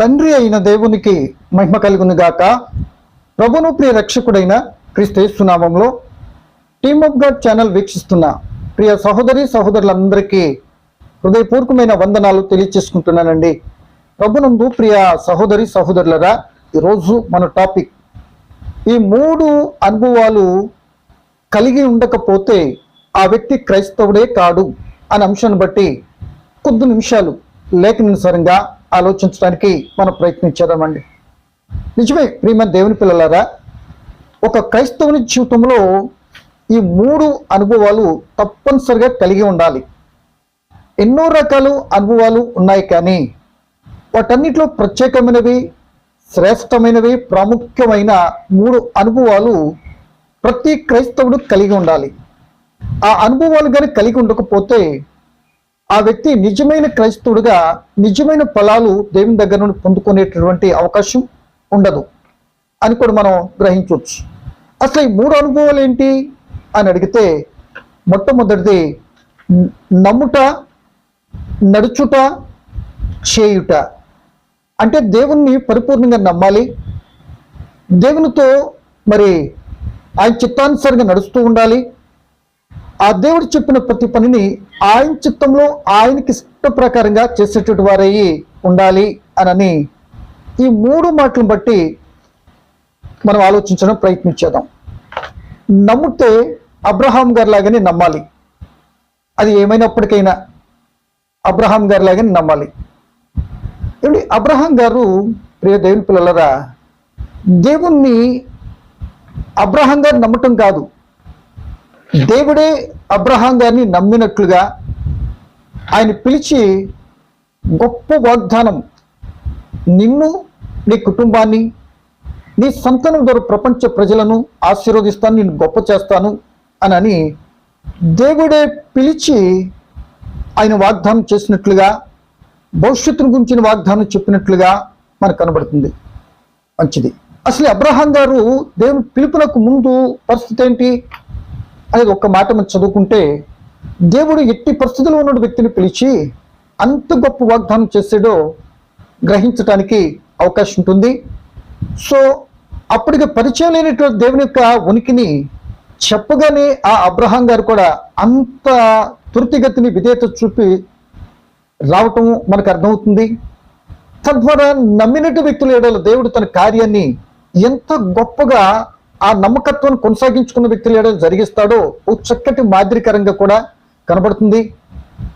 తండ్రి అయిన దేవునికి మహిమ కలుగునుగాక. ప్రభును ప్రియ రక్షకుడైన క్రీస్తునామంలో టీమ్ ఆఫ్ గాడ్ ఛానల్ వీక్షిస్తున్న ప్రియ సహోదరి సహోదరులందరికీ హృదయపూర్వకమైన వందనాలు తెలియచేసుకుంటున్నానండి. ప్రభునందు ప్రియ సహోదరి సహోదరులరా ఈరోజు మన టాపిక్ ఈ మూడు అనుభవాలు కలిగి ఉండకపోతే ఆ వ్యక్తి క్రైస్తవుడే కాడు అనే అంశాన్ని బట్టి కొద్ది నిమిషాలు లేఖనానుసారంగా ఆలోచించడానికి మనం ప్రయత్నించేదామండి నిజమే ప్రియమైన దేవుని పిల్లలారా ఒక క్రైస్తవుని జీవితంలో ఈ మూడు అనుభవాలు తప్పనిసరిగా కలిగి ఉండాలి. ఎన్నో రకాల అనుభవాలు ఉన్నాయి కానీ వాటన్నిటిలో ప్రత్యేకమైనవి శ్రేష్టమైనవి ప్రాముఖ్యమైన మూడు అనుభవాలు ప్రతి క్రైస్తవుడు కలిగి ఉండాలి. ఆ అనుభవాలు కానీ కలిగి ఉండకపోతే ఆ వ్యక్తి నిజమైన క్రైస్తవుడిగా నిజమైన ఫలాలు దేవుని దగ్గర నుండి పొందుకునేటటువంటి అవకాశం ఉండదు అని కూడా మనం గ్రహించవచ్చు. అసలు ఈ మూడు అనుభవాలు ఏంటి అని అడిగితే మొట్టమొదటిది నమ్ముట నడుచుట చేయుట. అంటే దేవుణ్ణి పరిపూర్ణంగా నమ్మాలి. దేవునితో మరి ఆయన చిత్తానుసారంగా నడుస్తూ ఉండాలి. ఆ దేవుడు చెప్పిన ప్రతి పనిని ఆయన చిత్తంలో ఆయనకి ఇష్ట ప్రకారంగా చేసేటటువంటి వారై ఉండాలి అనని ఈ మూడు మాటలను బట్టి మనం ఆలోచించడం ప్రయత్నించేద్దాం. నమ్మితే అబ్రహాం గారి లాగానే నమ్మాలి. అది ఏమైనప్పటికైనా అబ్రహాం గారి లాగానే నమ్మాలి. ఏమండి అబ్రహాం గారు ప్రియ దేవుని పిల్లలరా దేవుణ్ణి అబ్రహాం గారు నమ్మటం కాదు. దేవుడే అబ్రహాం గారిని నమ్మినట్లుగా ఆయన పిలిచి గొప్ప వాగ్దానం నిన్ను నీ కుటుంబాన్ని నీ సంతానం ద్వారా ప్రపంచ ప్రజలను ఆశీర్వదిస్తాను నేను గొప్ప చేస్తాను అని దేవుడే పిలిచి ఆయన వాగ్దానం చేసినట్లుగా భవిష్యత్తును గురించిన వాగ్దానం చెప్పినట్లుగా మనకు కనబడుతుంది. మంచిది. అసలు అబ్రహాం గారు దేవుని పిలుపునకు ముందు పరిస్థితి ఏంటి? అనేది ఒక్క మాట మనం చదువుకుంటే దేవుడు ఎట్టి పరిస్థితుల్లో ఉన్న వ్యక్తిని పిలిచి అంత గొప్ప వాగ్దానం చేసాడో గ్రహించడానికి అవకాశం ఉంటుంది. సో అప్పటికి పరిచయం లేనటువంటి దేవుని యొక్క ఉనికిని చెప్పగానే ఆ అబ్రహాం గారు కూడా అంత తుర్తిగతిని విధేయత చూపి రావటం మనకు అర్థమవుతుంది. తద్వారా నమ్మినట్టు వ్యక్తులు ఏడాలో దేవుడు తన కార్యాన్ని ఎంత గొప్పగా ఆ నమ్మకత్వాన్ని కొనసాగించుకున్న వ్యక్తులు ఏడల జరిగిస్తాడో ఓ చక్కటి మాదిరికరంగా కూడా కనబడుతుంది.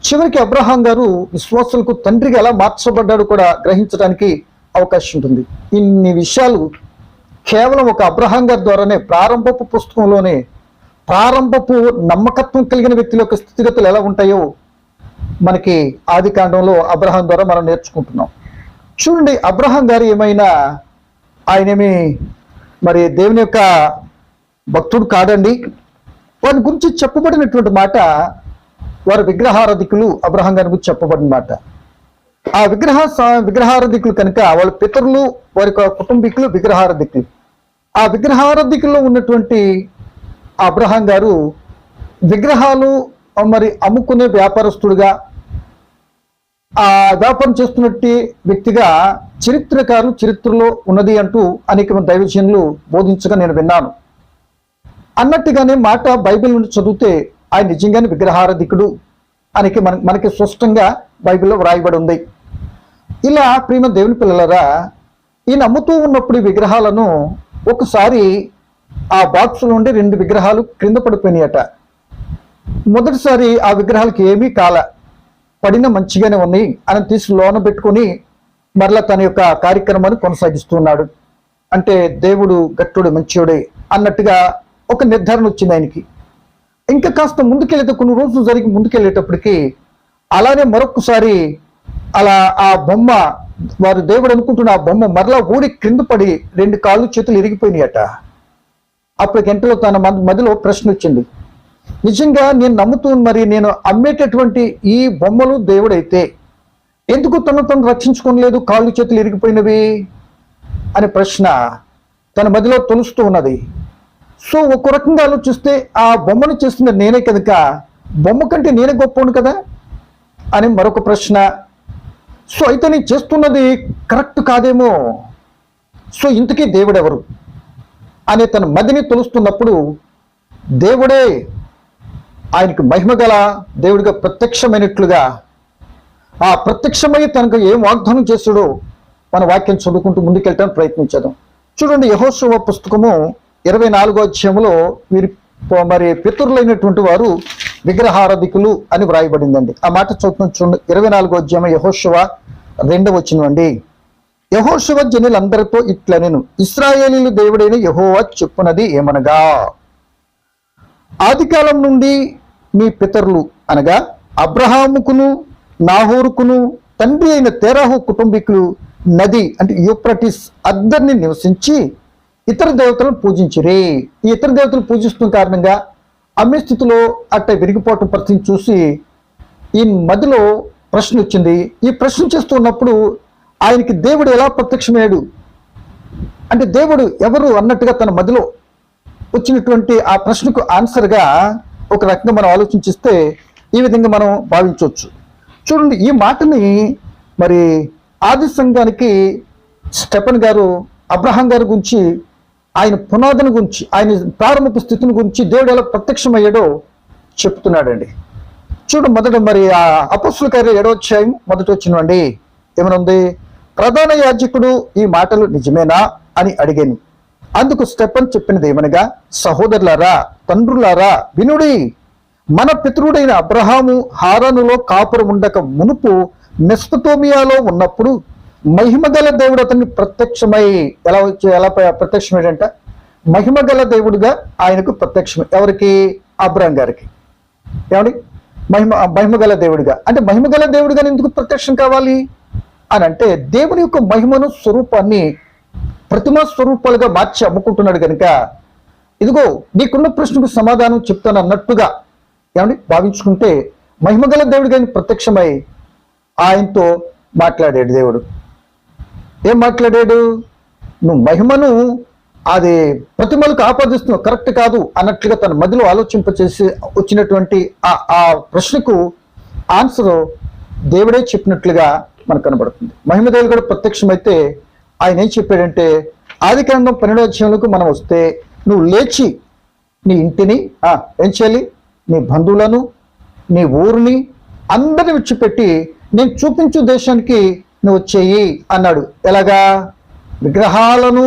చివరికి అబ్రహాం గారు విశ్వాసులకు తండ్రిగా ఎలా మార్చబడ్డాడు కూడా గ్రహించడానికి అవకాశం ఉంటుంది. ఇన్ని విషయాలు కేవలం ఒక అబ్రహాం గారి ద్వారానే ప్రారంభపు పుస్తకంలోనే ప్రారంభపు నమ్మకత్వం కలిగిన వ్యక్తుల యొక్క స్థితిగతులు ఎలా ఉంటాయో మనకి ఆది కాండంలో అబ్రహాం ద్వారా మనం నేర్చుకుంటున్నాం. చూడండి అబ్రహాం గారు ఏమైనా ఆయనేమి మరి దేవుని యొక్క భక్తుడు కాదండి. వారి గురించి చెప్పబడినటువంటి మాట వారి విగ్రహారధికులు అబ్రహం గారి గురించి చెప్పబడిన మాట. ఆ విగ్రహ స- కనుక వాళ్ళ పితరులు వారి యొక్క కుటుంబీకులు విగ్రహారధికులు. ఆ విగ్రహారధికుల్లో ఉన్నటువంటి అబ్రహం అబ్రహాం గారు విగ్రహాలు మరి అమ్ముకునే వ్యాపారస్తుడుగా ఆ వ్యాపారం చేస్తున్నట్టు వ్యక్తిగా చరిత్రకారులు చరిత్రలో ఉన్నది అంటూ అనేక దైవజనులు బోధించగా నేను విన్నాను. అన్నట్టుగానే మాట బైబిల్ నుండి చదివితే ఆయన నిజంగానే విగ్రహారధికుడు అని మన మనకి స్పష్టంగా బైబిల్లో వ్రాయబడి ఉంది. ఇలా ప్రేమ దేవుని పిల్లలరా ఈ నమ్ముతూ ఉన్నప్పుడు విగ్రహాలను ఒకసారి ఆ బాక్స్ నుండి రెండు విగ్రహాలు క్రింద పడిపోయినాయట. మొదటిసారి ఆ విగ్రహాలకి ఏమీ కాల పడిన మంచిగానే ఉన్నాయి. అని తీసి లోన పెట్టుకొని మరలా తన యొక్క కార్యక్రమాన్ని కొనసాగిస్తున్నాడు. అంటే దేవుడు గట్టుడు మంచివాడే అన్నట్టుగా ఒక నిర్ధారణ వచ్చింది ఆయనకి. ఇంకా కాస్త ముందుకెళ్తే కొన్ని రోజులు జరిగి ముందుకెళ్ళేటప్పటికి అలానే మరొకసారి అలా ఆ బొమ్మ వారు దేవుడు అనుకుంటున్న ఆ బొమ్మ మరలా ఊడి క్రింద పడి రెండు కాళ్ళు చేతులు ఇరిగిపోయినాయట. అప్పుడు గంటలో తన మధ్యలో మదిలో ప్రశ్న వచ్చింది. నిజంగా నేను నమ్ముతూ మరి నేను అమ్మేటటువంటి ఈ బొమ్మలు దేవుడైతే ఎందుకు తను తను రక్షించుకోలేదు కాళ్ళు చేతులు ఇరిగిపోయినవి అనే ప్రశ్న తన మదిలో తొలుస్తూ ఉన్నది. సో ఒక రకంగా ఆలోచిస్తే ఆ బొమ్మను చేస్తున్న నేనే కనుక బొమ్మ కంటే నేనే గొప్పను కదా? అని మరొక ప్రశ్న. సో అయితే నేను చేస్తున్నది కరెక్ట్ కాదేమో? సో ఇంతకీ దేవుడెవరు? అనే తన మదిని తొలుస్తున్నప్పుడు దేవుడే ఆయనకు మహిమగల దేవుడిగా ప్రత్యక్షమైనట్లుగా ఆ ప్రత్యక్షమై తనకు ఏం వాగ్దానం చేస్తాడో మన వాక్యం చదువుకుంటూ ముందుకెళ్ళడానికి ప్రయత్నించేద్దాం. చూడండి యహోశవ పుస్తకము ఇరవై నాలుగో అధ్యాయంలో వీరి మరి పితరులైనటువంటి వారు విగ్రహారధికులు అని వ్రాయబడిందండి. ఆ మాట చదువుతున్న చూడండి. ఇరవై నాలుగో అధ్యాయం యహోశవ రెండవ వచ్చినవండి యహోశవ జనులందరితో ఇట్లా నేను ఇస్రాయేలీలు దేవుడైన యహోవా చెప్పునది ఏమనగా? ఆదికాలం నుండి మీ పితరులు అనగా అబ్రహాముకును నాహోరుకును తండ్రి అయిన తెరాహు కుటుంబీకులు నది అంటే యూప్రటిస్ అద్దరిని నివసించి ఇతర దేవతలను పూజించిరి. ఈ ఇతర దేవతలు పూజిస్తున్న కారణంగా అమ్మే స్థితిలో అట్ట విరిగిపోవటం పరిస్థితిని చూసి ఈ మధ్యలో ప్రశ్న వచ్చింది. ఈ ప్రశ్న చేస్తున్నప్పుడు ఆయనకి దేవుడు ఎలా ప్రత్యక్షమయ్యాడు? అంటే దేవుడు ఎవరు అన్నట్టుగా తన మదిలో వచ్చినటువంటి ఆ ప్రశ్నకు ఆన్సర్గా ఒక రకంగా మనం ఆలోచించిస్తే ఈ విధంగా మనం భావించవచ్చు. చూడండి ఈ మాటని మరి ఆది సంఘానికి స్టెఫన్ గారు అబ్రహాం గారి గురించి ఆయన పునాదిని గురించి ఆయన ప్రారంభపు స్థితిని గురించి దేవుడు ఎలా ప్రత్యక్షమయ్యాడో చెప్తున్నాడండి. చూడు మొదట మరి ఆ అపస్సుల కార్య ఏడో మొదట వచ్చినండి ఏమనుంది? ప్రధాన యాజకుడు ఈ మాటలు నిజమేనా అని అడిగాను. అందుకు స్టెఫన్ చెప్పినది ఏమనగా సహోదరులారా తండ్రులారా వినుడి మన పితృడైన అబ్రహాము హారనులో కాపురం ఉండక మునుపు మెస్పతోమియాలో ఉన్నప్పుడు మహిమగల దేవుడు అతన్ని ప్రత్యక్షమై ఎలా వచ్చి ఎలా ప్రత్యక్షం ప్రత్యక్షమయ్యాడంట? మహిమగల దేవుడిగా ఆయనకు ప్రత్యక్షం ఎవరికి? అబ్రహం గారికి. ఏమండి? మహిమ మహిమగల దేవుడిగా. అంటే మహిమగల దేవుడిగా ఎందుకు ప్రత్యక్షం కావాలి? అని అంటే దేవుని యొక్క మహిమను స్వరూపాన్ని ప్రతిమా స్వరూపాలుగా మార్చి అమ్ముకుంటున్నాడు కనుక ఇదిగో నీకున్న ప్రశ్నకు సమాధానం చెప్తాను అన్నట్టుగా ఏమండి? భావించుకుంటే మహిమగల దేవుడు కానీ ప్రత్యక్షమై ఆయనతో మాట్లాడాడు దేవుడు. ఏం మాట్లాడాడు? నువ్వు మహిమను అది ప్రతిమలకు ఆపాదిస్తున్నావు. కరెక్ట్ కాదు అన్నట్లుగా తన మదిలో ఆలోచింపచేసి వచ్చినటువంటి ఆ ఆ ప్రశ్నకు ఆన్సర్ దేవుడే చెప్పినట్లుగా మనకు కనబడుతుంది. మహిమదేవుడు కూడా ప్రత్యక్షమైతే ఆయన ఏం చెప్పాడంటే ఆది కాండం పన్నెండో అధ్యాయంలోకి మనం వస్తే నువ్వు లేచి నీ ఇంటిని ఏం చేయాలి? నీ బంధువులను నీ ఊరిని అందరిని విడిచిపెట్టి నేను చూపించు దేశానికి నువ్వు వచ్చేయి అన్నాడు. ఎలాగా? విగ్రహాలను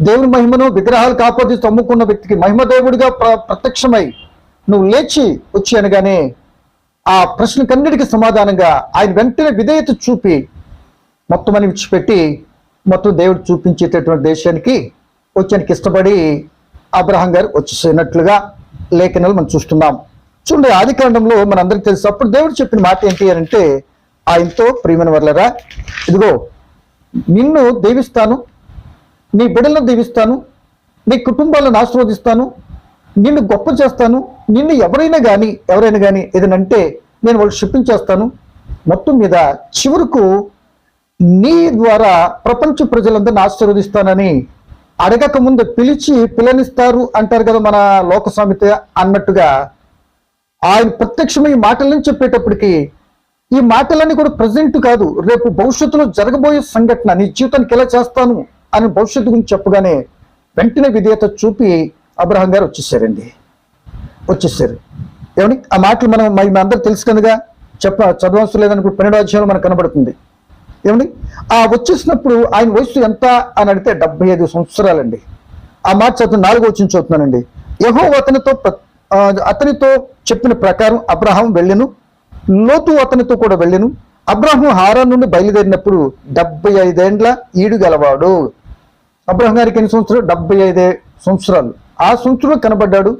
దేవుని మహిమను విగ్రహాలు కాపాడి తమ్ముకున్న వ్యక్తికి మహిమ దేవుడిగా ప్ర- ప్రత్యక్షమై నువ్వు లేచి వచ్చి అనగానే ఆ ప్రశ్నకన్నిటికీ సమాధానంగా ఆయన వెంటనే విధేయత చూపి మొత్తం అని విడిచిపెట్టి మొత్తం దేవుడు చూపించేటటువంటి దేశానికి వచ్చానికి ఇష్టపడి అబ్రహం గారు వచ్చేసినట్లుగా లేఖనాలు మనం చూస్తున్నాం. చూడండి ఆది కాండంలో మనందరికి తెలుసు అప్పుడు దేవుడు చెప్పిన మాట ఏంటి అని అంటే ఆయనతో ప్రియమైన వర్లరా ఇదిగో నిన్ను దీవిస్తాను నీ బిడ్డలను దీవిస్తాను నీ కుటుంబాలను ఆశీర్వదిస్తాను నిన్ను గొప్ప చేస్తాను నిన్ను ఎవరైనా కానీ ఎవరైనా కానీ ఏదనంటే నేను వాళ్ళు క్షిప్పించేస్తాను మొత్తం మీద చివరకు నీ ద్వారా ప్రపంచ ప్రజలందరినీ ఆశీర్వదిస్తానని అడగక ముందు పిలిచి పిల్లనిస్తారు అంటారు కదా మన లోక సామెత అన్నట్టుగా ఆయన ప్రత్యక్షమై ఈ మాటలను చెప్పేటప్పటికి ఈ మాటలన్నీ కూడా ప్రజెంట్ కాదు రేపు భవిష్యత్తులో జరగబోయే సంఘటన నీ జీవితానికి ఎలా చేస్తాను అని భవిష్యత్తు గురించి చెప్పగానే వెంటనే విధేయత చూపి అబ్రహం గారు వచ్చేసారండి. వచ్చేసారు. ఏమని ఆ మాటలు మనం మరి అందరూ తెలుసు కనుక చెప్ప చదవవలసిన లేదని పన్నెండో అధ్యాయంలో మనకు కనబడుతుంది. ఏమండి? ఆ వచ్చేసినప్పుడు ఆయన వయసు ఎంత అని అడిగితే డెబ్బై ఐదు సంవత్సరాలండి. ఆ మాట చదువు నాలుగో వచ్చిన చదువుతున్నానండి యహో అతనితో అతనితో చెప్పిన ప్రకారం అబ్రహాం వెళ్ళెను. లోతు అతనితో కూడా వెళ్ళెను. అబ్రహం హారా నుండి బయలుదేరినప్పుడు డెబ్బై ఐదేండ్ల ఈడు గలవాడు. అబ్రహం గారికి ఎన్ని సంవత్సరాలు? డెబ్బై ఐదే సంవత్సరాలు. ఆ సంవత్సరం కనబడ్డాడు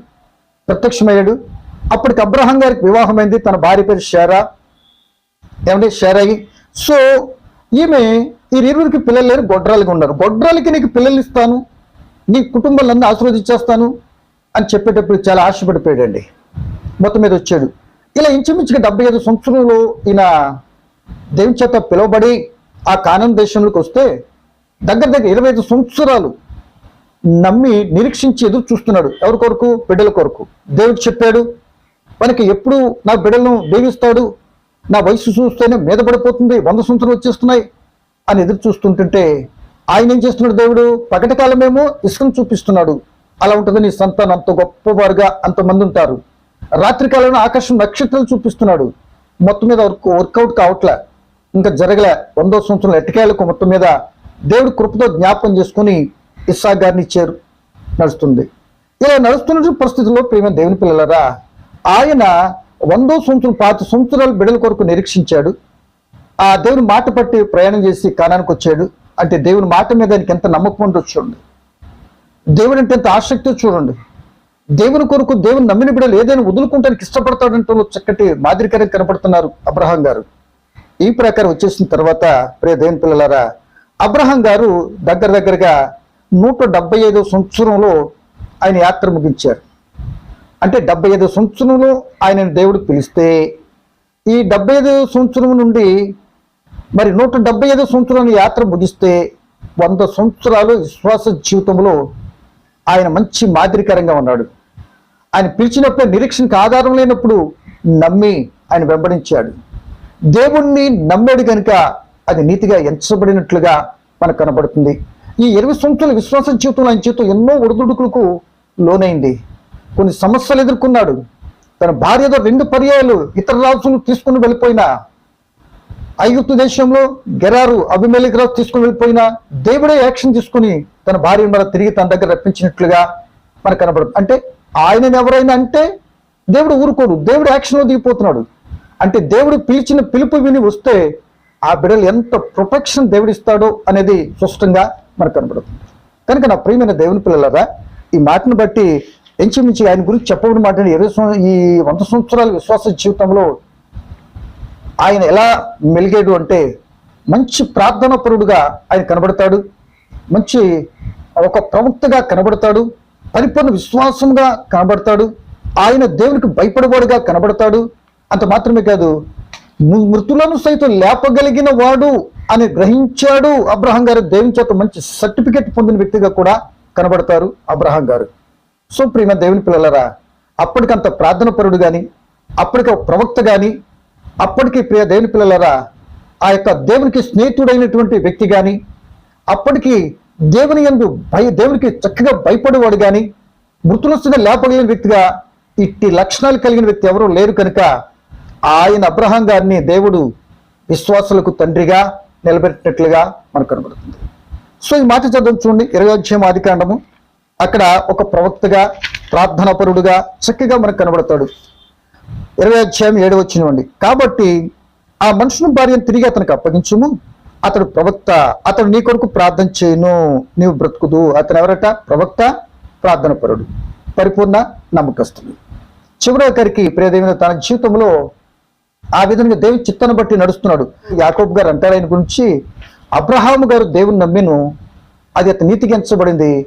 ప్రత్యక్షమయ్యాడు. అప్పటికి అబ్రహం గారికి వివాహమైంది తన భార్య పేరు షారా. ఏమంటే షారాయి. సో ఈమె ఈ ఇరువురికి పిల్లలు లేరు గొడ్రాలకి ఉన్నారు. గొడ్రాలకి నీకు పిల్లలు ఇస్తాను నీ కుటుంబాలన్నీ ఆశీర్వదించేస్తాను అని చెప్పేటప్పుడు చాలా ఆశపడిపోయాడండి. మొత్తం మీద వచ్చాడు. ఇలా ఇంచుమించుగా డెబ్బై ఐదు సంవత్సరంలో ఈయన దేవుని చేత పిలువబడి ఆ కానం దేశంలోకి వస్తే దగ్గర దగ్గర ఇరవై ఐదు సంవత్సరాలు నమ్మి నిరీక్షించి ఎదురు చూస్తున్నాడు. ఎవరి కొరకు? బిడ్డల కొరకు. దేవుడు చెప్పాడు మనకి ఎప్పుడు నా బిడ్డలను దీవిస్తాడు నా వయసు చూస్తేనే మీద పడిపోతుంది వంద సంవత్సరాలు వచ్చేస్తున్నాయి అని ఎదురు చూస్తుంటుంటే ఆయన ఏం చేస్తున్నాడు దేవుడు? పగటి కాలమేమో ఇసుకను చూపిస్తున్నాడు. అలా ఉంటుంది నీ సంతానం అంత గొప్పవారుగా అంతమంది ఉంటారు. రాత్రి కాలంలో ఆకాశం నక్షత్రాలు చూపిస్తున్నాడు. మొత్తం మీద వర్క్ వర్కౌట్ కావట్లే. ఇంకా జరగలే. వందో సంవత్సరం ఎట్టకేలకు మొత్తం మీద దేవుడు కృపతో జ్ఞాపకం చేసుకుని ఇస్సా గారిని ఇచ్చారు నడుస్తుంది. ఇలా నడుస్తున్న పరిస్థితుల్లో ప్రేమ దేవుని పిల్లలరా ఆయన వందో సంవత్సరం పాత సంవత్సరాలు బిడల కొరకు నిరీక్షించాడు. ఆ దేవుని మాట పట్టి ప్రయాణం చేసి కానానికి వచ్చాడు. అంటే దేవుని మాట మీద ఆయనకి ఎంత నమ్మకం ఉండొచ్చు చూడండి. దేవుని అంటే ఎంత ఆసక్తి చూడండి. దేవుని కొరకు దేవుని నమ్మిన బిడ్డలు ఏదైనా వదులుకుంటానికి ఇష్టపడతాడంటే చక్కటి మాదిరికరం కనపడుతున్నారు అబ్రహాం గారు. ఈ ప్రకారం వచ్చేసిన తర్వాత ప్రియ దేవుని పిల్లలారా అబ్రహాం గారు దగ్గర దగ్గరగా నూట డెబ్బై ఐదో సంవత్సరంలో ఆయన యాత్ర ముగించారు. అంటే డెబ్బై ఐదు సంవత్సరంలో ఆయన దేవుడు పిలిస్తే ఈ డెబ్బై ఐదు సంవత్సరం నుండి మరి నూట డెబ్బై ఐదు సంవత్సరాల యాత్ర ముగిస్తే వంద సంవత్సరాలు విశ్వాస జీవితంలో ఆయన మంచి మాదిరికరంగా ఉన్నాడు. ఆయన పిలిచినప్పుడు నిరీక్షణకు ఆధారం లేనప్పుడు నమ్మి ఆయన వెంబడించాడు. దేవుణ్ణి నమ్మాడు కనుక అది నీతిగా ఎంచబడినట్లుగా మనకు కనబడుతుంది. ఈ ఇరవై సంవత్సరాల విశ్వాస జీవితంలో ఆయన జీవితం ఎన్నో ఒడిదుడుకులకు లోనైంది. కొన్ని సమస్యలు ఎదుర్కొన్నాడు. తన భార్యతో రెండు పర్యాయాలు ఇతర రాజులు తీసుకుని వెళ్ళిపోయినా ఐగుప్తు దేశంలో గెరారు అభిమేలిక్ రాజు తీసుకుని వెళ్ళిపోయినా దేవుడే యాక్షన్ తీసుకుని తన భార్యను మన తిరిగి తన దగ్గర రప్పించినట్లుగా మనకు కనబడుతుంది అంటే ఆయనను ఎవరైనా అంటే దేవుడు ఊరుకోడు. దేవుడు యాక్షన్లో దిగిపోతున్నాడు. అంటే దేవుడు పిలిచిన పిలుపు విని వస్తే ఆ బిడ్డలు ఎంత ప్రొటెక్షన్ దేవుడిస్తాడో అనేది స్పష్టంగా మనకు కనబడుతుంది. కనుక నా ప్రియమైన దేవుని పిల్లలరా ఈ మాటను బట్టి ఇంచుమించి ఆయన గురించి చెప్పబడిన మాట ఇరవై ఈ వంద సంవత్సరాల విశ్వాస జీవితంలో ఆయన ఎలా మెలిగాడు అంటే మంచి ప్రార్థన పరుడుగా ఆయన కనబడతాడు. మంచి ఒక ప్రవక్తగా కనబడతాడు. పరిపూర్ణ విశ్వాసంగా కనబడతాడు. ఆయన దేవునికి భయపడేవాడుగా కనబడతాడు. అంత మాత్రమే కాదు మృతులను సైతం లేపగలిగిన వాడు అని గ్రహించాడు అబ్రహం గారు. దేవుని చేత మంచి సర్టిఫికెట్ పొందిన వ్యక్తిగా కూడా కనబడతారు అబ్రహం గారు. సో ప్రియమ దేవుని పిల్లలరా అప్పటికంత ప్రార్థన పరుడు కానీ అప్పటికి ఒక ప్రవక్త కానీ అప్పటికి ప్రియ దేవుని పిల్లలరా ఆ యొక్క దేవునికి స్నేహితుడైనటువంటి వ్యక్తి కానీ అప్పటికి దేవుని యందు భయ దేవునికి చక్కగా భయపడేవాడు కానీ మృతులస్తుగా లేపగలిగిన వ్యక్తిగా ఇట్టి లక్షణాలు కలిగిన వ్యక్తి ఎవరూ లేరు కనుక ఆయన అబ్రహాం గారిని దేవుడు విశ్వాసులకు తండ్రిగా నిలబెట్టినట్లుగా మనకు కనబడుతుంది. సో ఈ మాట చదువు చూడండి ఇరవై అధ్యాయం ఆదికాండము అక్కడ ఒక ప్రవక్తగా ప్రార్థనాపరుడుగా చక్కగా మనకు కనబడతాడు. ఇరవై అధ్యాయం ఏడు వచ్చినవండి కాబట్టి ఆ మనుషుని భార్యను తిరిగి అతనికి అప్పగించుము. అతడు ప్రవక్త అతడు నీ కొరకు ప్రార్థన చేయను నీవు బ్రతుకుదు. అతను ఎవరట? ప్రవక్త ప్రార్థనపరుడు. పరిపూర్ణ నమ్మకస్తుడు. చివరి ఒకరికి ప్రియదేవిన తన జీవితంలో ఆ విధంగా దేవుని చిత్తాన్ని బట్టి నడుస్తున్నాడు. యాకోబ్ గారు అంటారు ఆయన గురించి అబ్రహాము గారు దేవుని నమ్మిను అది అతని నీతికి ఎంచబడింది.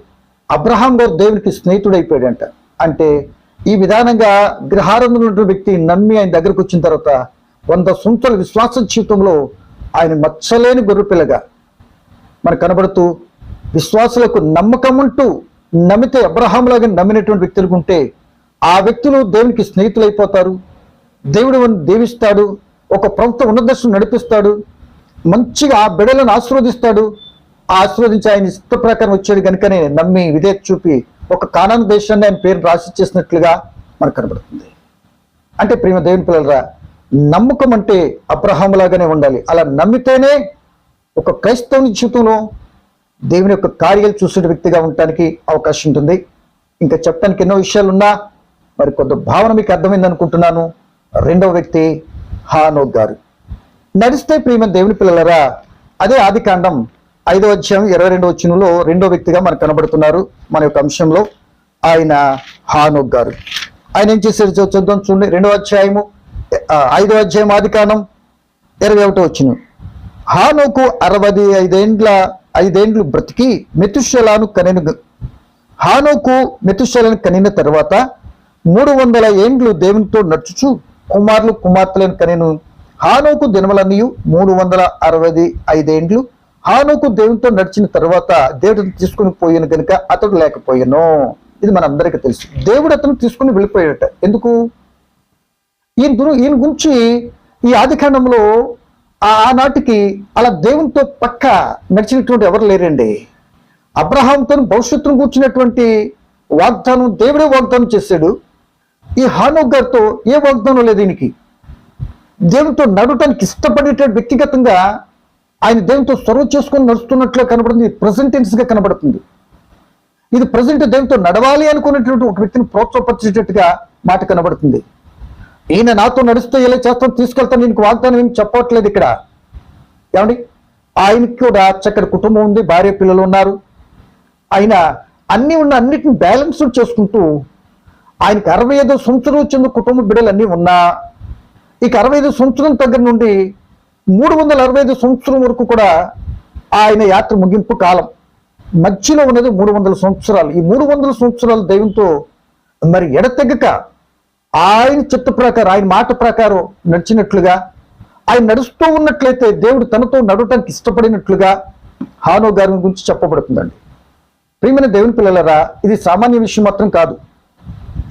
అబ్రహాం గారు దేవునికి స్నేహితుడైపోయాడంట. అంటే ఈ విధానంగా గ్రహారంలో ఉన్నటువంటి వ్యక్తి నమ్మి ఆయన దగ్గరకు వచ్చిన తర్వాత వంద సంవత్సరాల విశ్వాస జీవితంలో ఆయన మచ్చలేని గొర్రెపిల్లగా మనకు కనబడుతూ విశ్వాసులకు నమ్మకం ఉంటూ నమ్మితే అబ్రహాంలాగా నమ్మినటువంటి వ్యక్తులకు ఉంటే ఆ వ్యక్తులు దేవునికి స్నేహితులైపోతారు. దేవుడు దేవిస్తాడు దీవిస్తాడు. ఒక ప్రభుత్వ ఉన్నదర్శనం నడిపిస్తాడు. మంచిగా ఆ బిడలను ఆశీర్వదిస్తాడు. ఆశీర్వదించి ఆయన ఇష్ట ప్రకారం వచ్చాడు కనుకనే నమ్మి విధేయత చూపి ఒక కానాను దేశాన్ని ఆయన పేరు రాసి చేసినట్లుగా మనకు కనబడుతుంది. అంటే ప్రేమ దేవుని పిల్లలరా నమ్మకం అంటే అబ్రహాములాగానే ఉండాలి. అలా నమ్మితేనే ఒక క్రైస్తవుని జీవితంలో దేవుని యొక్క కార్యాలు చూసే వ్యక్తిగా ఉండటానికి అవకాశం ఉంటుంది. ఇంకా చెప్పడానికి ఎన్నో విషయాలు ఉన్నా మరి కొంత భావన మీకు అర్థమైంది అనుకుంటున్నాను. రెండవ వ్యక్తి హానోక్ గారు. నడిస్తే ప్రియమైన దేవుని పిల్లలరా అదే ఆది కాండం ఐదో అధ్యాయం ఇరవై రెండో వచ్చినలో రెండో వ్యక్తిగా మనకు కనబడుతున్నారు మన యొక్క అంశంలో ఆయన హానోక్ గారు. ఆయన ఏం చేశారు? చూద్దాం చూడండి. రెండో అధ్యాయము ఐదో అధ్యాయం ఆది ఇరవై ఒకటో వచ్చిన హానోకు అరవై ఐదేండ్ల ఐదేండ్లు బ్రతికి మెతుషలాను కనిన హానోకు మెతుశలను కనిన తర్వాత మూడు వందల ఏండ్లు దేవునితో నడుచుచు కుమారులు కుమార్తెలను కనెను. హానోకు దినములన్నీ మూడు వందల అరవై ఐదేండ్లు హానుకు దేవునితో నడిచిన తర్వాత దేవుడు తీసుకుని పోయాను కనుక అతడు లేకపోయాను. ఇది మన అందరికీ తెలుసు. దేవుడు అతను తీసుకుని వెళ్ళిపోయాడట. ఎందుకు? ఈయన గురు ఈయన గురించి ఈ ఆదికాండంలో ఆ ఆనాటికి అలా దేవునితో పక్క నడిచినటువంటి ఎవరు లేరండి? అబ్రహాంతో భవిష్యత్తును కూర్చున్నటువంటి వాగ్దానం దేవుడే వాగ్దానం చేశాడు. ఈ హానుక్ గారితో ఏ వాగ్దానం లేదు దీనికి దేవునితో నడవటానికి ఇష్టపడేట వ్యక్తిగతంగా ఆయన దేవునితో సర్వ్ చేసుకొని నడుస్తున్నట్లే కనబడుతుంది. ప్రజెంట్గా కనబడుతుంది. ఇది ప్రజెంట్ దేవునితో నడవాలి అనుకున్నటువంటి ఒక వ్యక్తిని ప్రోత్సాహపరిచేటట్టుగా మాట కనబడుతుంది. ఈయన నాతో నడుస్తూ ఇలా చేస్తాను తీసుకెళ్తాను నీకు వాగ్దానం ఏం చెప్పట్లేదు ఇక్కడ. ఏమండి? ఆయనకి కూడా చక్కటి కుటుంబం ఉంది భార్య పిల్లలు ఉన్నారు. ఆయన అన్ని ఉన్న అన్నిటిని బ్యాలెన్స్ చేసుకుంటూ ఆయనకి అరవై ఐదు సంవత్సరం వచ్చిన కుటుంబ బిడ్డలు అన్నీ ఉన్నా ఇక అరవై ఐదు సంవత్సరం దగ్గర నుండి మూడు వందల అరవై ఐదు సంవత్సరం వరకు కూడా ఆయన యాత్ర ముగింపు కాలం. మధ్యలో ఉన్నది మూడు వందల సంవత్సరాలు. ఈ మూడు వందల సంవత్సరాలు దైవంతో మరి ఎడతెగక ఆయన చిత్త ప్రకారం ఆయన మాట ప్రకారం నడిచినట్లుగా ఆయన నడుస్తూ ఉన్నట్లయితే దేవుడు తనతో నడవటానికి ఇష్టపడినట్లుగా హానో గారి గురించి చెప్పబడుతుందండి. ప్రియమైన దేవుని పిల్లలరా ఇది సామాన్య విషయం మాత్రం కాదు.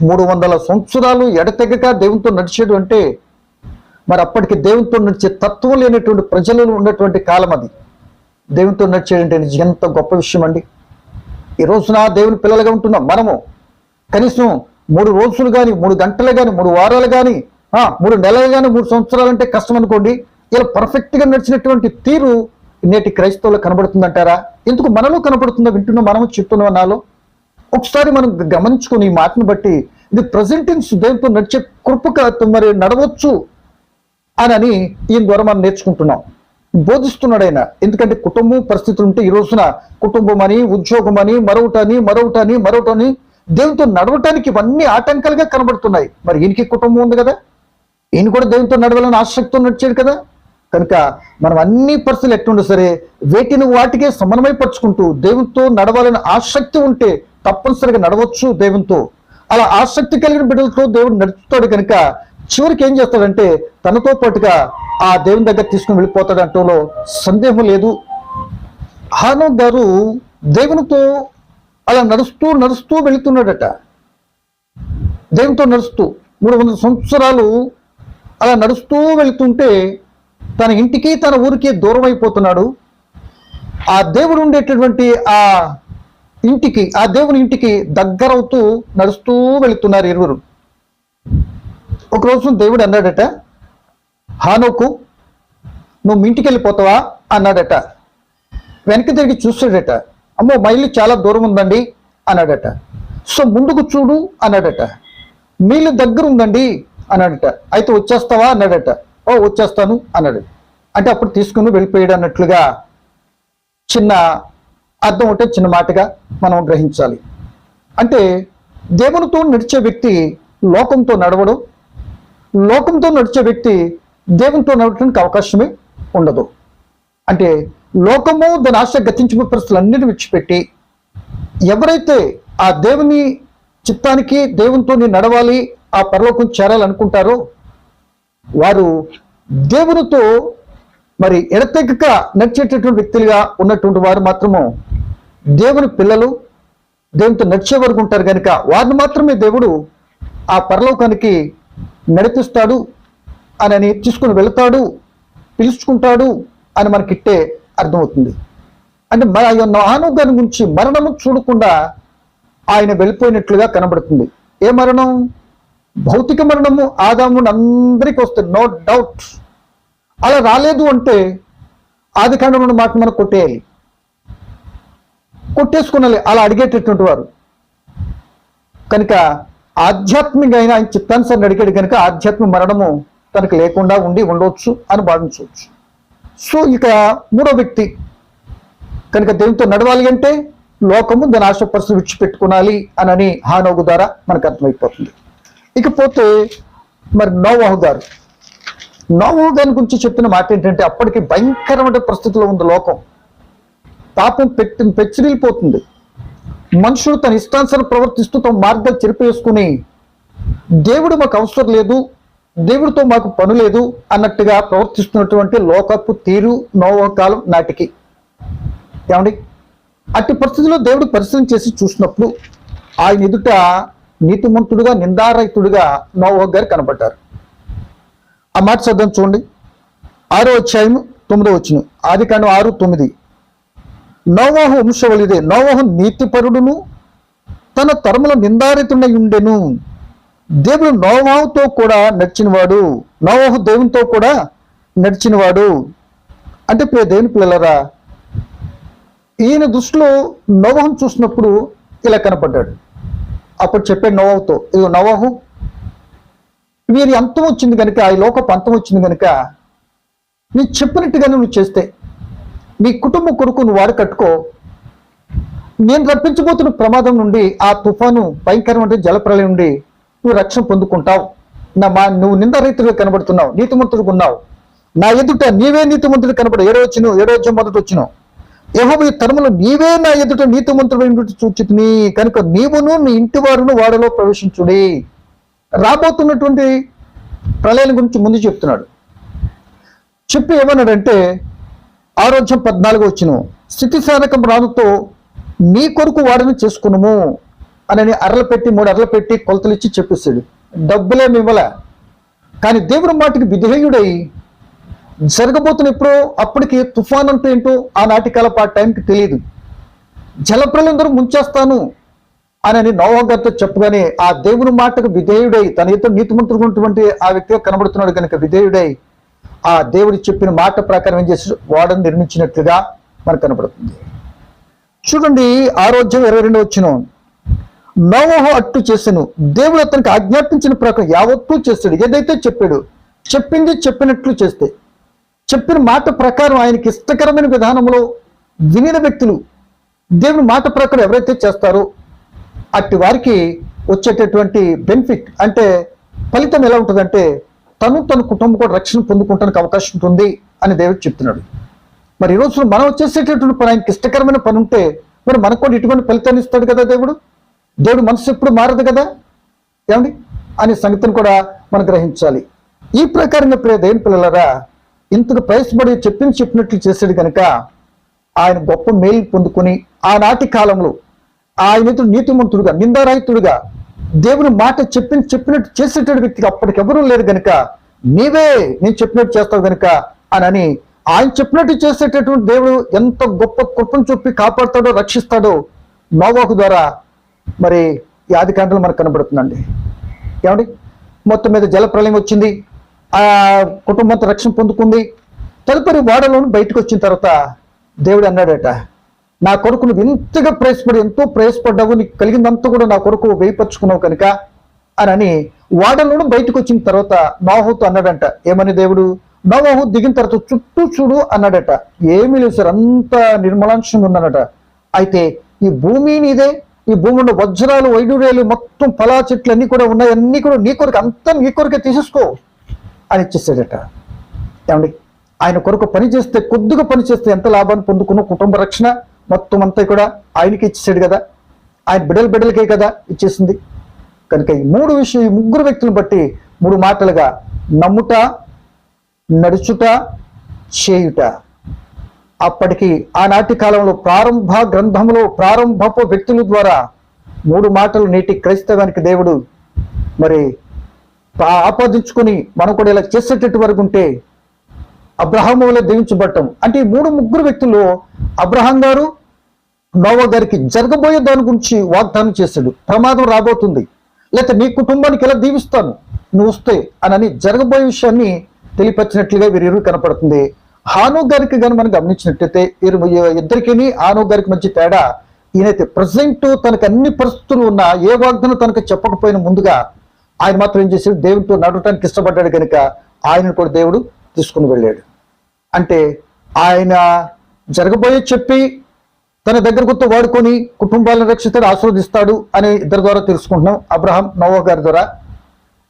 మూడు వందల సంవత్సరాలు ఎడతెగక దేవునితో నడిచేడు అంటే మరి అప్పటికి దేవునితో నడిచే తత్వం లేనటువంటి ప్రజలు ఉన్నటువంటి కాలం అది. దేవునితో నడిచేటంటే ఎంత గొప్ప విషయం అండి. ఈ రోజున దేవుని పిల్లలుగా ఉంటున్నాం మనము. కనీసం మూడు రోజులు కానీ మూడు గంటలు కానీ మూడు వారాలు కానీ మూడు నెలలు కానీ మూడు సంవత్సరాలు అంటే కష్టం అనుకోండి. ఇలా పర్ఫెక్ట్గా నడిచినటువంటి తీరు నేటి క్రైస్తవులు కనబడుతుందంటారా? ఎందుకు మనలో కనబడుతుందో వింటున్నా మనము చెప్తున్నాం నాలో? ఒకసారి మనం గమనించుకుని ఈ మాటను బట్టి ఇది ప్రజెంటెన్స్ దేవునితో నడిచే కృపక మరి నడవచ్చు. అని ఈయన ద్వారా మనం నేర్చుకుంటున్నాం. బోధిస్తున్నాడు ఆయన ఎందుకంటే కుటుంబం పరిస్థితులు ఉంటే ఈ రోజున కుటుంబం అని ఉద్యోగం అని మరొకటని మరొకటని మరొకటని దేవునితో నడవటానికి ఇవన్నీ ఆటంకాలుగా కనబడుతున్నాయి. మరి ఈయనకి కుటుంబం ఉంది కదా? ఈయన కూడా దేవునితో నడవాలని ఆసక్తితో నడిచాడు కదా? కనుక మనం అన్ని పరిస్థితులు ఎట్టుండో సరే వేటిని వాటికే సమన్వయపరుచుకుంటూ దేవునితో నడవాలని ఆసక్తి ఉంటే తప్పనిసరిగా నడవచ్చు దేవునితో. అలా ఆసక్తి కలిగిన బిడ్డలతో దేవుడు నడుపుతాడు కనుక చివరికి ఏం చేస్తాడంటే తనతో పాటుగా ఆ దేవుని దగ్గర తీసుకుని వెళ్ళిపోతాడు అంటూలో సందేహం లేదు. హాను గారు దేవునితో అలా నడుస్తూ నడుస్తూ వెళుతున్నాడట. దేవునితో నడుస్తూ మూడు వందల సంవత్సరాలు అలా నడుస్తూ వెళుతుంటే తన ఇంటికి తన ఊరికి దూరం అయిపోతున్నాడు. ఆ దేవుడు ఉండేటటువంటి ఆ ఇంటికి ఆ దేవుని ఇంటికి దగ్గరవుతూ నడుస్తూ వెళుతున్నారు ఇరువురు. ఒకరోజు దేవుడు అన్నాడట హానోకు నువ్వు మీ ఇంటికి వెళ్ళిపోతావా అన్నాడట. వెనక్కి తిరిగి చూస్తాడట అమ్మో మైలు చాలా దూరం ఉందండి అన్నాడట. సో ముందుకు చూడు అన్నాడట. మీలు దగ్గర ఉందండి అన్నాడట. అయితే వచ్చేస్తావా? అన్నాడట. ఓ వచ్చేస్తాను అన్నాడు. అంటే అప్పుడు తీసుకుని వెళ్ళిపోయాడు అన్నట్లుగా చిన్న అర్థం ఉంటే చిన్న మాటగా మనం గ్రహించాలి. అంటే దేవునితో నడిచే వ్యక్తి లోకంతో నడవడం లోకంతో నడిచే వ్యక్తి దేవునితో నడవడానికి అవకాశమే ఉండదు. అంటే లోకము దాని ఆశ గతించిన పరిస్థితులన్నిటిని విడిచిపెట్టి ఎవరైతే ఆ దేవుని చిత్తానికి దేవునితో నడవాలి ఆ పరలోకం చేరాలనుకుంటారో వారు దేవునితో మరి ఎడతెగక నడిచేటటువంటి వ్యక్తులుగా ఉన్నటువంటి వారు మాత్రము దేవుని పిల్లలు దేవునితో నడిచే వరకు ఉంటారు కనుక వారిని మాత్రమే దేవుడు ఆ పరలోకానికి నడిపిస్తాడు అని తీసుకుని వెళతాడు పిలుచుకుంటాడు అని మనకిట్టే అర్థమవుతుంది. అంటే మన నాను గారి గురించి మరణము చూడకుండా ఆయన వెళ్ళిపోయినట్లుగా కనబడుతుంది. ఏ మరణం? భౌతిక మరణము. ఆదాము అందరికీ వస్తుంది. నో డౌట్ అలా రాలేదు అంటే ఆది కాండంలో మాట మనం కొట్టేయాలి. కొట్టేసుకునాలి అలా అడిగేటటువంటి వారు. కనుక ఆధ్యాత్మిక అయిన ఆయన చిత్తానుసారిని అడిగాడు కనుక ఆధ్యాత్మిక మరణము తనకు లేకుండా ఉండి ఉండవచ్చు అని భావించవచ్చు. సో ఇక మూడో వ్యక్తి కనుక దేవునితో నడవాలి అంటే లోకము దాని ఆశపరిస్థితి విడిచిపెట్టుకోనాలి అని హానోగు ద్వారా మనకు అర్థమైపోతుంది. ఇకపోతే మరి నోవాహు గారు. నోవాహు గారి గురించి చెప్పిన మాట ఏంటంటే అప్పటికి భయంకరమైన పరిస్థితిలో ఉంది లోకం. పాపం పెట్టి పెచ్చిరిల్లిపోతుంది. మనుషులు తన ఇష్టానుసారం ప్రవర్తిస్తూ తమ మార్గాలు చెరిపేసుకుని దేవుడు మాకు అవసరం లేదు దేవుడితో మాకు పను లేదు అన్నట్టుగా ప్రవర్తిస్తున్నటువంటి లోకపు తీరు నోవకాలం నాటికి. ఏమండి? అట్టి పరిస్థితిలో దేవుడు పరిశీలన చేసి చూసినప్పుడు ఆయన ఎదుట నీతిమంతుడుగా నిందారహితుడుగా నోవో గారు కనబడ్డారు. ఆ మాట చదువు చూడండి. ఆరో అధ్యాయం తొమ్మిదో వచ్చిన ఆది కాండం ఆరు తొమ్మిది. నోవాహు వంశవలిదే నోవాహు నీతిపరుడును తన తరముల నిందారితుడై ఉండెను. దేవుడు నోవాహుతో కూడా నడిచినవాడు నోవాహు దేవునితో కూడా నడిచినవాడు. అంటే ప్రియ దేవుని పిల్లలరా ఈయన దృష్టిలో నోవాహం చూసినప్పుడు ఇలా కనపడ్డాడు. అప్పుడు చెప్పాడు నోవాహుతో ఇది నోవాహు వీరి అంతం వచ్చింది కనుక ఈ లోకపు అంతం వచ్చింది కనుక నేను చెప్పినట్టుగానే నువ్వు చేస్తే నీ కుటుంబ కొరకు నువ్వు వాడు కట్టుకో. నేను రప్పించబోతున్న ప్రమాదం నుండి ఆ తుఫాను భయంకరమైన జలప్రలయం నుండి నువ్వు రక్షణ పొందుకుంటావు. నా మా నువ్వు నిందరైతుడిగా కనబడుతున్నావు నీతిమంతుడిగా ఉన్నావు. నా ఎదుట నీవే నీతిమంతుడు కనబడు ఏడో వచ్చిన ఏడో వచ్చి మొదట వచ్చిన. యహో తరములు నీవే నా ఎదుట నీతిమంతుడు చూచితిని. కనుక నీవును నీ ఇంటి వారును వాడలో ప్రవేశించుడి. రాబోతున్నటువంటి ప్రళయం గురించి ముందు చెప్తున్నాడు. చెప్పి ఏమన్నాడంటే ఆరోగ్యం పద్నాలుగు వచ్చిన స్థితి సాధకం రానుతో నీ కొరకు వాడిని చేసుకున్నాము అని అరలు పెట్టి మూడు అరలు పెట్టి కొలతలు ఇచ్చి చెప్పేస్తాడు డబ్బులే ఇవ్వల. కానీ దేవుని మాటకి విధేయుడై జరగబోతున్న ఎప్పుడో అప్పటికి తుఫాన్ అంటే ఏంటో ఆనాటి కాలపు ఆ టైంకి తెలియదు. జలప్రలందరూ ముంచేస్తాను అని అని చెప్పగానే ఆ దేవుని మాటకు విధేయుడై తన ఇతరు నీతిమంతుడున్నటువంటి ఆ వ్యక్తిగా కనబడుతున్నాడు కనుక విధేయుడై ఆ దేవుడు చెప్పిన మాట ప్రకారం ఏం చేసి వాడని నిర్మించినట్లుగా మనకు కనబడుతుంది చూడండి ఆరోగ్యం ఇరవై రెండు వచ్చిన నోవహు అట్టు చేశాను. దేవుడు అతనికి ఆజ్ఞాపించిన ప్రకారం యావత్తూ చేస్తాడు. ఏదైతే చెప్పాడు చెప్పింది చెప్పినట్లు చేస్తే చెప్పిన మాట ప్రకారం ఆయనకి ఇష్టకరమైన విధానంలో వినిన వ్యక్తులు దేవుని మాట ప్రకారం ఎవరైతే చేస్తారో అట్టి వారికి వచ్చేటటువంటి బెనిఫిట్ అంటే ఫలితం ఎలా ఉంటుందంటే తను తన కుటుంబం కూడా రక్షణ పొందుకోవడానికి అవకాశం ఉంటుంది అని దేవుడు చెప్తున్నాడు. మరి ఈ రోజు మనం చేసేటటువంటి పని ఆయనకి ఇష్టకరమైన పని ఉంటే మరి మనకు కూడా ఇటువంటి ఫలితాన్ని ఇస్తాడు కదా దేవుడు? దేవుడు మనసు ఎప్పుడు మారదు కదా? ఏమండి? అనే సంగతిని కూడా మనం గ్రహించాలి. ఈ ప్రకారంగా ప్రియ దేవుని పిల్లలరా ఇంతకు ప్రయాసపడి చెప్పింది చెప్పినట్లు చేశాడు కనుక ఆయన గొప్ప మేలు పొందుకుని ఆనాటి కాలంలో ఆయన నీతిమంతుడుగా నిందారాహితుడుగా దేవుని మాట చెప్పిన చెప్పినట్టు చేసేటటువంటి వ్యక్తికి అప్పటికెవరూ లేరు గనుక నీవే నేను చెప్పినట్టు చేస్తావు గనుక అని ఆయన చెప్పినట్టు చేసేటటువంటి దేవుడు ఎంత గొప్ప కృపను చూపి కాపాడుతాడో రక్షిస్తాడో నోవాకు ద్వారా మరి ఈ ఆది మనకు కనబడుతుందండి. ఏమండి? మొత్తం మీద జలప్రలయం వచ్చింది. ఆ కుటుంబంతో రక్షణ పొందుకుంది. తదుపరి వాడలోను బయటకు వచ్చిన తర్వాత దేవుడు అన్నాడట నా కొడుకు నువ్వు ఇంతగా ప్రయాసపడి ఎంతో ప్రయాసపడ్డావు నీకు కలిగిందంతా కూడా నా కొరకు వేయపరుచుకున్నావు కనుక అని వాడలోను బయటకు వచ్చిన తర్వాత నోహుతో అన్నాడంట ఏమని దేవుడు? నోహు దిగిన తర్వాత చుట్టూ చూడు అన్నాడట. ఏమీ లేదు సార్ అంత నిర్మలాంశంగా ఉన్నాడట అయితే ఈ భూమి నీదే ఈ భూమిలో వజ్రాలు వైడూర్యాలు మొత్తం ఫలా చెట్లు అన్ని కూడా ఉన్నాయి అన్ని కూడా నీ కొరకు అంతా నీ కొరకే తీసేసుకో అని ఇచ్చేసాడట. ఏమండి? ఆయన కొరకు పని చేస్తే కొద్దిగా పని చేస్తే ఎంత లాభాన్ని పొందుకున్న కుటుంబ రక్షణ? మొత్తం అంతా కూడా ఆయనకి ఇచ్చేసాడు కదా. ఆయన బిడల బిడలకే కదా ఇచ్చేసింది. కనుక ఈ మూడు విషయం ఈ ముగ్గురు వ్యక్తులను బట్టి మూడు మాటలుగా నమ్ముట నడుచుట చేయుట. అప్పటికి ఆనాటి కాలంలో ప్రారంభ గ్రంథంలో ప్రారంభపు వ్యక్తుల ద్వారా మూడు మాటలు నేటి క్రైస్తవానికి దేవుడు మరి ఆపాదించుకుని మనం కూడా ఇలా చేసేటట్టు వరకు ఉంటే అబ్రహాం వల్ల దీవించబడటం అంటే ఈ మూడు ముగ్గురు వ్యక్తులు అబ్రహాం గారు నోవా గారికి జరగబోయే దాని గురించి వాగ్దానం చేశాడు. ప్రమాదం రాబోతుంది. లేకపోతే నీ కుటుంబానికి ఎలా దీవిస్తాను? నువ్వు వస్తే అని జరగబోయే విషయాన్ని తెలియపరిచినట్లుగా వీరు కనపడుతుంది. హాను గారికి కానీ మనం గమనించినట్లయితే వీరు ఇద్దరికి హాను గారికి మంచి తేడా ఈయనైతే ప్రజెంట్ తనకు అన్ని పరిస్థితులు ఉన్నా ఏ వాగ్దానం తనకు చెప్పకపోయిన ముందుగా ఆయన మాత్రం ఏం చేశాడు? దేవుడితో నడవటానికి ఇష్టపడ్డాడు కనుక ఆయన కూడా దేవుడు తీసుకుని వెళ్ళాడు. అంటే ఆయన జరగబోయే చెప్పి తన దగ్గర కొత్త వాడుకొని కుటుంబాలను రక్షిస్తాడు ఆస్వాదిస్తాడు అని ఇద్దరి ద్వారా తెలుసుకుంటున్నాం. అబ్రహాం నవో గారి ద్వారా.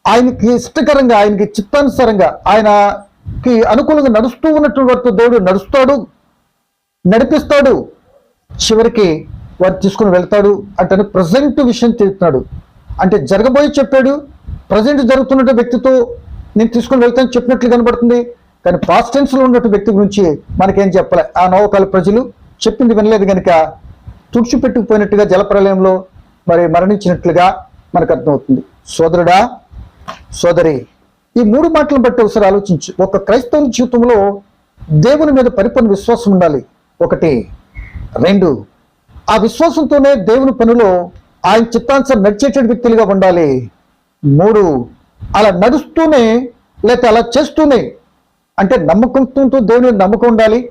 ఆయనకి ఇష్టకరంగా ఆయనకి చిత్తానుసారంగా ఆయనకి అనుకూలంగా నడుస్తూ ఉన్నటువంటి దేవుడు నడుస్తాడు నడిపిస్తాడు. చివరికి వారు తీసుకుని వెళ్తాడు అంటే ప్రజెంట్ విషయం చెప్తున్నాడు. అంటే జరగబోయి చెప్పాడు ప్రజెంట్ జరుగుతున్న వ్యక్తితో నేను తీసుకుని వెళ్తాను చెప్పినట్లు కనబడుతుంది. కానీ పాస్ట్ టెన్స్లో ఉన్నట్టు వ్యక్తి గురించి మనకేం చెప్పలే. ఆ నవకాల ప్రజలు చెప్పింది వినలేదు కనుక తుడిచిపెట్టుకుపోయినట్టుగా జలప్రలయంలో మరి మరణించినట్లుగా మనకు అర్థమవుతుంది. సోదరుడా సోదరి ఈ మూడు మాటలను బట్టి ఒకసారి ఆలోచించు. ఒక క్రైస్తవుని జీవితంలో దేవుని మీద పరిపూర్ణ విశ్వాసం ఉండాలి. ఒకటి. రెండు. ఆ విశ్వాసంతోనే దేవుని పనిలో ఆయన చిత్తాంశం నడిచేటువంటి వ్యక్తులుగా ఉండాలి. మూడు. అలా నడుస్తూనే లేకపోతే అలా చేస్తూనే అంటే నమ్మకంతో దేవుని నమ్మకం ఉండాలి.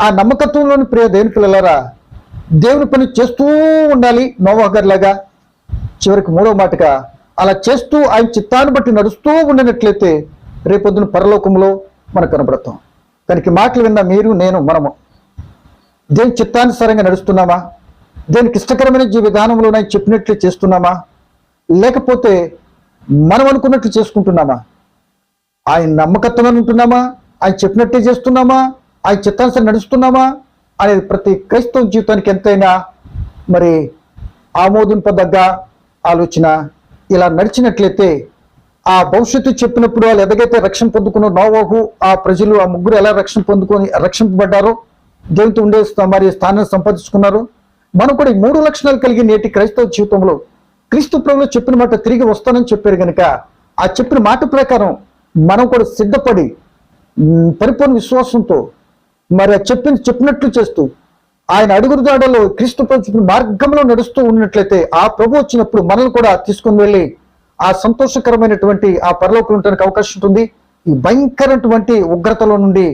ఆ నమ్మకత్వంలోని ప్రియ దేవుని పిల్లలారా దేవుని పని చేస్తూ ఉండాలి నోవాగర్లాగా చివరికి మూడో మాటగా అలా చేస్తూ ఆయన చిత్తాన్ని బట్టి నడుస్తూ ఉండినట్లయితే రేపొద్దున పరలోకంలో మనకు కనబడతాం దానికి మాటలు విన్న మీరు నేను మనము. దేని చిత్తానుసారంగా నడుస్తున్నామా? దేనికి ఇష్టకరమైన జీ విధానంలో నేను చెప్పినట్లు చేస్తున్నామా? లేకపోతే మనం అనుకున్నట్లు చేసుకుంటున్నామా? ఆయన నమ్మకత్వం ఉంటున్నామా ఆయన చెప్పినట్టే చేస్తున్నామా? ఆయన చిత్తాంశం నడుస్తున్నామా? అనేది ప్రతి క్రైస్తవ జీవితానికి ఎంతైనా మరి ఆమోదింపదగ్గ ఆలోచన. ఇలా నడిచినట్లయితే ఆ భవిష్యత్తు చెప్పినప్పుడు వాళ్ళు ఎదగైతే రక్షణ పొందుకున్న నోవాహు ఆ ప్రజలు ఆ ముగ్గురు ఎలా రక్షణ పొందుకొని రక్షింపబడ్డారో దేవునితో ఉండే మరి స్థానాన్ని సంపాదించుకున్నారు మనం కూడా ఈ మూడు లక్షణాలు కలిగి నేటి క్రైస్తవ జీవితంలో క్రీస్తు ప్రభులో చెప్పిన మాట తిరిగి వస్తానని చెప్పారు కనుక ఆ చెప్పిన మాట ప్రకారం మనం కూడా సిద్ధపడి పరిపూర్ణ విశ్వాసంతో మరి ఆ చెప్పిన చెప్పినట్లు చేస్తూ ఆయన అడుగుదాడలో క్రీస్తు ప్రభు చెప్పిన మార్గంలో నడుస్తూ ఉన్నట్లయితే ఆ ప్రభు వచ్చినప్పుడు మనల్ని కూడా తీసుకుని వెళ్ళి ఆ సంతోషకరమైనటువంటి ఆ పరలోకం ఉండడానికి అవకాశం ఉంటుంది. ఈ భయంకరమైనటువంటి ఉగ్రతలో నుండి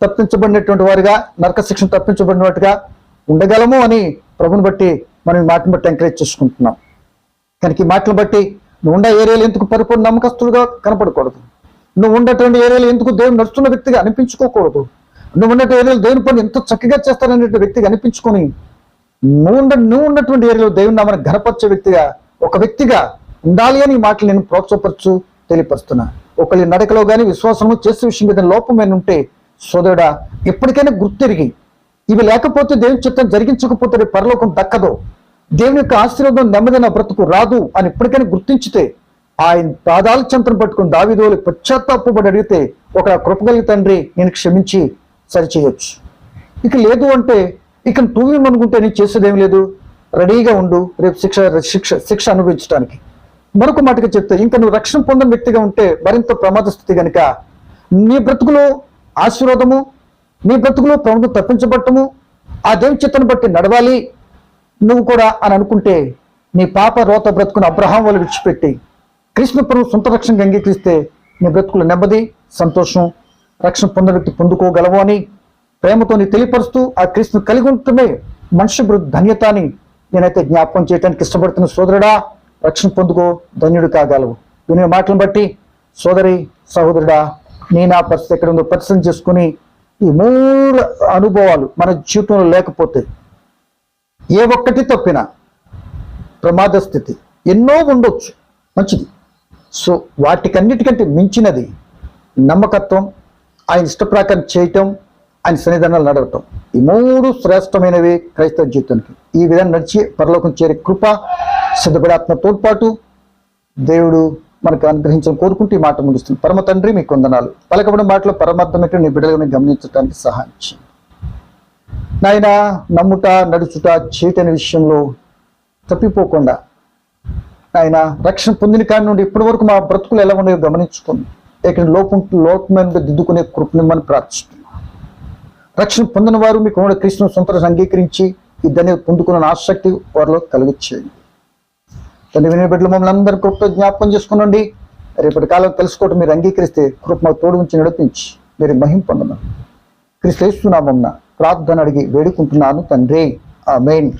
తప్పించబడినటువంటి వారిగా నరక శిక్షణ తప్పించబడినట్టుగా ఉండగలము అని ప్రభుని బట్టి మనం మాటను బట్టి ఎంకరేజ్ చేసుకుంటున్నాం. కనుక మాటలు బట్టి నువ్వు ఉండే ఏరియాలో ఎందుకు పరిపూర్ణ నమ్మకస్తులుగా కనపడకూడదు? నువ్వు ఉండేటువంటి ఏరియాలో ఎందుకు దేవుని నడుస్తున్న వ్యక్తిగా అనిపించుకోకూడదు? నువ్వు ఉన్నటువంటి ఏరియాలో దేవుని పని ఎంతో చక్కగా చేస్తారనే వ్యక్తిగా అనిపించుకొని నువ్వు ఉండ నువ్వు ఉన్నటువంటి ఏరియాలో దేవుని నామని ఘనపరిచే వ్యక్తిగా ఒక వ్యక్తిగా ఉండాలి అని మాటలు నేను ప్రోత్సాహపరచు తెలియపరుస్తున్నా. ఒకరి నడకలో కానీ విశ్వాసము చేసే విషయం మీద లోపమైన ఉంటే సోదరుడా ఎప్పటికైనా గుర్తిరిగి ఇవి లేకపోతే దేవుని చిత్తం జరిగించకపోతే పరలోకం దక్కదు. దేవుని యొక్క ఆశీర్వాదం నెమ్మది నా బ్రతుకు రాదు అని ఇప్పటికైనా గుర్తించితే ఆయన పాదాల చెంతను పట్టుకుని దావిదోలు పశ్చాత్తాపడి అడిగితే ఒక కృపగలి తండ్రి నేను క్షమించి సరిచేయొచ్చు. ఇక లేదు అంటే ఇక టూ అనుకుంటే నేను చేసేదేం లేదు. రెడీగా ఉండు రేపు శిక్ష శిక్ష శిక్ష అనుభవించడానికి. మరొక మాటగా చెప్తే ఇంకా నువ్వు రక్షణ పొందిన వ్యక్తిగా ఉంటే మరింత ప్రమాద స్థితి కనుక నీ బ్రతుకులో ఆశీర్వాదము నీ బ్రతుకులో ప్రమాదం తప్పించబట్టము ఆ దేవుని చిత్తను బట్టి నడవాలి. నువ్వు కూడా అని అనుకుంటే నీ పాప రోత బ్రతుకుని అబ్రహాం వాళ్ళు విడిచిపెట్టి కృష్ణ ప్రభు సొంత రక్షణగా అంగీకరిస్తే నీ బ్రతుకులు నెమ్మది సంతోషం రక్షణ పొందిన వ్యక్తి పొందుకోగలవు అని ప్రేమతో నీ తెలియపరుస్తూ ఆ క్రీస్తును కలిగి ఉంటుందే మనిషి ధన్యత అని నేనైతే జ్ఞాపకం చేయడానికి ఇష్టపడుతున్న సోదరుడా రక్షణ పొందుకో ధన్యుడు కాగలవు. వినే మాటలను బట్టి సోదరి సహోదరుడా నీ నా పరిస్థితి ఎక్కడ ఉందో పరిశీలన చేసుకుని ఈ మూడు అనుభవాలు మన జీవితంలో లేకపోతే ఏ ఒక్కటి తప్పినా ప్రమాద స్థితి. ఎన్నో ఉండొచ్చు. మంచిది. సో వాటికన్నిటికంటే మించినది నమ్మకత్వం ఆయన ఇష్టప్రకారం చేయటం ఆయన సన్నిధానాలు నడవటం. ఈ మూడు శ్రేష్టమైనవి క్రైస్తవ జీవితానికి. ఈ విధంగా నడిచి పరలోకం చేరే కృప సిద్ధపడాత్మ తోడ్పాటు దేవుడు మనకు అనుగ్రహించడం కోరుకుంటూ ఈ మాట ముగిస్తుంది పరమ తండ్రి మీకు వందనాలు. పలకబడిన మాటలో పరమార్థం ఏంటో నీ బిడ్డలను గమనించడానికి సహాయం చేయండి. నాయన నమ్ముట నడుచుట చేయటని విషయంలో తప్పిపోకుండా. ఆయన రక్షణ పొందిన కాడి నుండి ఇప్పటి వరకు మా బ్రతుకులు ఎలా ఉన్నాయో గమనించుకుంది ఇక్కడ లోపం లోకమైన దిద్దుకునే కృపనిమ్మని ప్రార్థిస్తున్నాం. రక్షణ పొందిన వారు మీకు కుమారుడు కృష్ణ సొంత అంగీకరించి ఇద్దరిని పొందుకున్న ఆసక్తి వారిలో కలిగించేయండి తండ్రి వినే బిడ్డలు మమ్మల్ని అందరి కృపతో జ్ఞాపకం చేసుకునండి. రేపటి కాలం తెలుసుకోవటం మీరు అంగీకరిస్తే కృప మాకు తోడు ఉంచి నడిపించి మీరు మహిం పొందమని. క్రీస్తు ప్రార్థన అడిగి వేడుకుంటున్నాను తండ్రి. ఆ మెయిన్